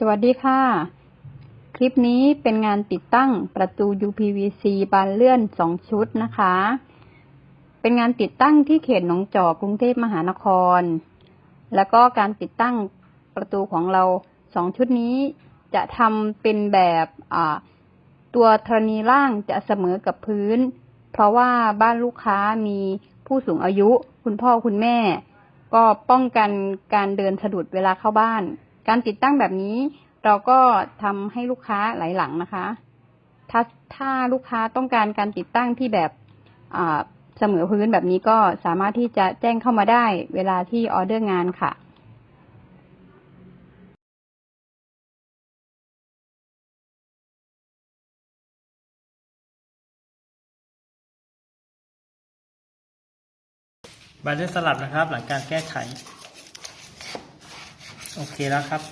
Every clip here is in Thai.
สวัสดีค่ะ คลิปนี้เป็นงานติดตั้งประตู UPVC บานเลื่อนสองชุดนะคะ เป็นงานติดตั้งที่เขตหนองจอกกรุงเทพมหานคร แล้วก็การติดตั้งประตูของเราสองชุดนี้จะทำเป็นแบบตัวธรณีล่างจะเสมอกับพื้น เพราะว่าบ้านลูกค้ามีผู้สูงอายุ คุณพ่อคุณแม่ ก็ป้องกันการเดินสะดุดเวลาเข้าบ้าน การติดตั้งแบบนี้เราก็ทำให้ลูกค้าหลายหลังนะคะ ถ้าถ้าลูกค้าต้องการการติดตั้งที่แบบเสมอพื้นแบบนี้ก็สามารถที่จะแจ้งเข้ามาได้เวลาที่ออเดอร์งานค่ะบาเลนสลับนะครับ หลังการแก้ไข โอเคแล้วครับ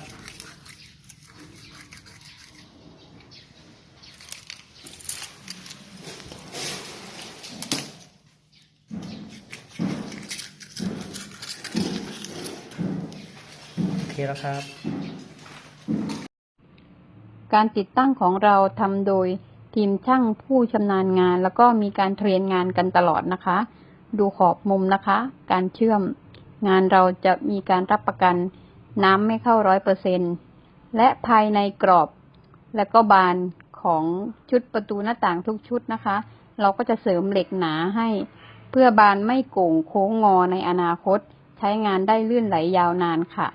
โอเคแล้วครับ การติดตั้งของเราทำโดยทีมช่างผู้ชำนาญงาน แล้วก็มีการเทรนงานกันตลอดนะคะ ดูขอบมุมนะคะ การเชื่อมงานเราจะมีการรับประกัน น้ำไม่เข้าร้อยเปอร์เซ็นและภายในกรอบ และก็บานของชุดประตูหน้าต่างทุกชุดนะคะ เราก็จะเสริมเหล็กหนาให้ เพื่อบานไม่โก่งโค้งงอในอนาคต ใช้งานได้ลื่นไหลยาวนานค่ะ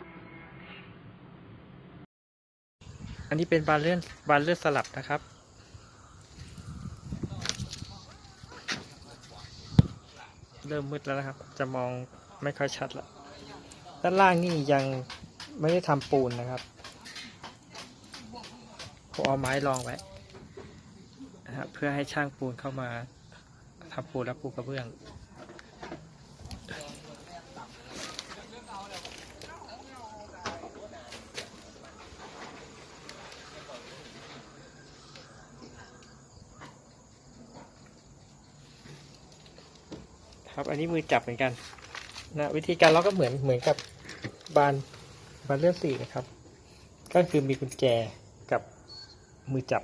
อันนี้เป็นบานเลื่อนบานเลื่อนสลับนะครับเริ่มมืดแล้วนะครับ จะมองไม่ค่อยชัดละ ด้านล่างนี่ยัง ไม่ได้ทำปูนนะครับผมเอาไม้รองไว้นะครับเพื่อให้ช่างปูนเข้ามาทำปูนและปูกระเบื้องครับ อันนี้มือจับเหมือนกัน นะ วิธีการล็อกก็เหมือนเหมือนกับบาน บานเลื่อนสี่นะครับ ก็คือมีกุญแจกับมือจับ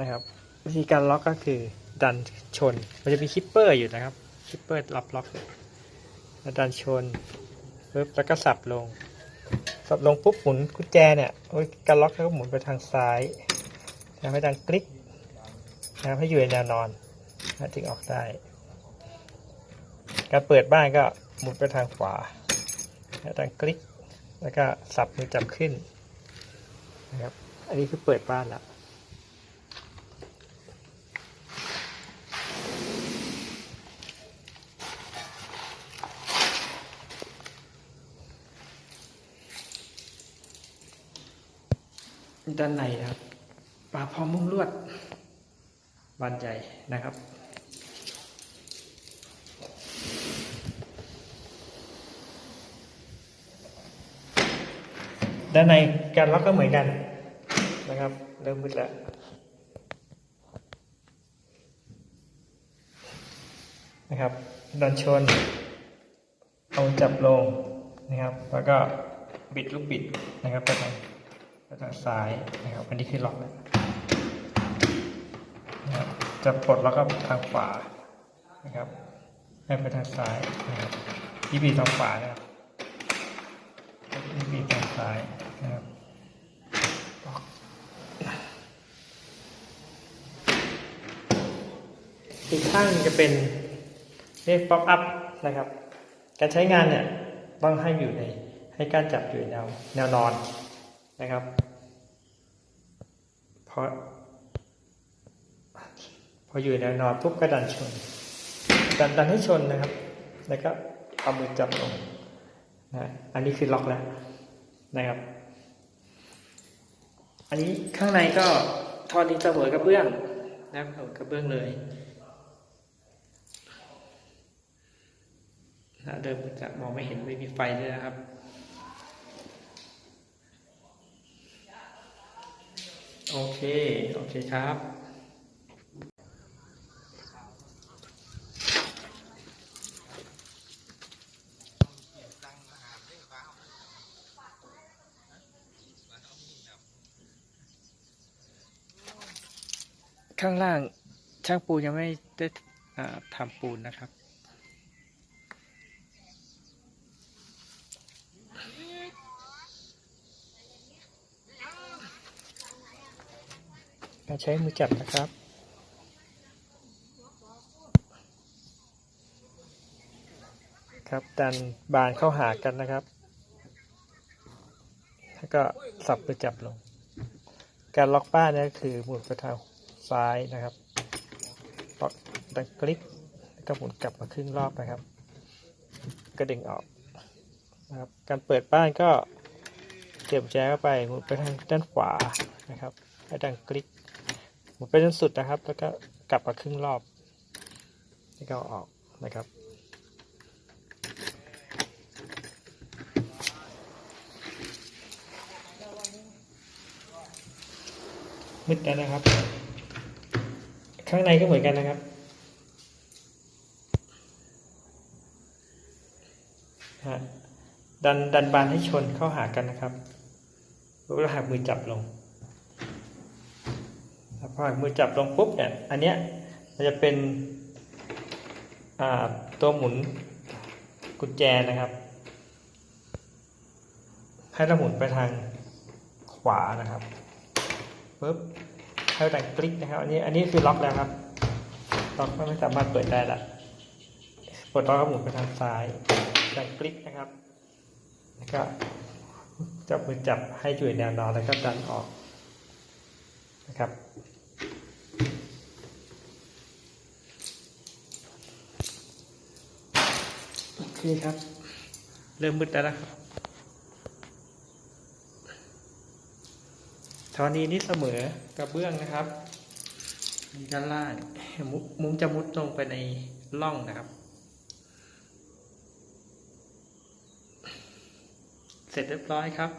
นะครับ วิธีการล็อกก็คือดันชน มันจะมีคิปเปอร์อยู่นะครับคิปเปอร์รับล็อกอยู่แล้วดันชนปึ๊บแล้วก็สับลง สับลงปุ๊บหมุนกุญแจเนี่ยโอ้ยการล็อกก็หมุนไปทางซ้ายทำให้ดังคลิกนะครับให้อยู่ในแนวนอนจึงออกได้ การเปิดบ้านก็หมุนไปทางขวา ดังคลิก แล้วก็สับมือจับขึ้นนะครับ อันนี้คือเปิดบ้านแล้วด้านในนะครับปลาพร้อมมุ้งลวดบานใหญ่นะครับ ด้านในการล็อกก็เหมือนกันนะครับ เริ่มมืดแล้วนะครับดันชน เอาจับลงนะครับ แล้วก็บิดลูกบิดนะครับไปทางไปทางซ้ายนะครับ อันนี้คือล็อกแล้วนะครับจะปลดแล้วก็ทางขวานะครับให้ไปทางซ้ายนะครับที่บีบทางขวานะครับ ซ้ายนะครับอีกข้างจะเป็นเรียกป๊อปอัพนะครับ การใช้งานเนี่ยต้องให้อยู่ในให้การจับอยู่ในแนวแนวนอนนะครับพอพออยู่ในแนวนอนปุ๊บก็ดันชน ดันดันให้ชนนะครับ แล้วก็เอามือจับลงนะอันนี้คือล็อกแล้ว นะครับ อันนี้ข้างในก็ทอนนี้เสมอกระเบื้องนะครับกระเบื้องเลยนะเดิมจะมองไม่เห็นไม่มีไฟด้วยนะครับ โอเค โอเคครับ ข้างล่างช่างปูยังไม่ได้ทำปูนนะครับ ใช้มือจับนะครับครับดันบานเข้าหากันนะครับ แล้วก็สับมือจับลง การล็อกบ้านนี่คือหมุนไปทาง ซ้ายนะครับล็อกดังคลิกแล้วก็หมุนกลับมาครึ่งรอบนะครับ ก็ดึงออกนะครับ การเปิดบ้านก็เสียบแจเข้าไปหมุนไปทางด้านขวานะครับให้ดังคลิกหมุนไปจนสุดนะครับ แล้วก็กลับมาครึ่งรอบแล้วก็อออกนะครับมืดแล้วนะครับ ข้างในก็เหมือนกันนะครับ ดันดันบานให้ชนเข้าหากันนะครับแล้วหักมือจับลงพอหักมือจับลงปุ๊บเนี่ย อันเนี้ยมันจะเป็นตัวหมุนกุญแจนะครับ ให้เราหมุนไปทางขวานะครับปุ๊บ ให้ดังคลิกนะครับ อันนี้อันนี้คือล็อกแล้วครับล็อกไม่สามารถเปิดได้ละปลดล็อกก็หมุนไปทางซ้ายดังคลิกนะครับ แล้วก็จับมือจับให้อยู่ในแนวนอนแล้วก็ดันออกนะครับโอเคครับ เริ่มมืดแล้วนะครับ ทอนีนี้เสมอกระเบื้องนะครับมีด้านล่างมุมุ้งจะมุดลงไปในร่องนะครับ เสร็จเรียบร้อยครับ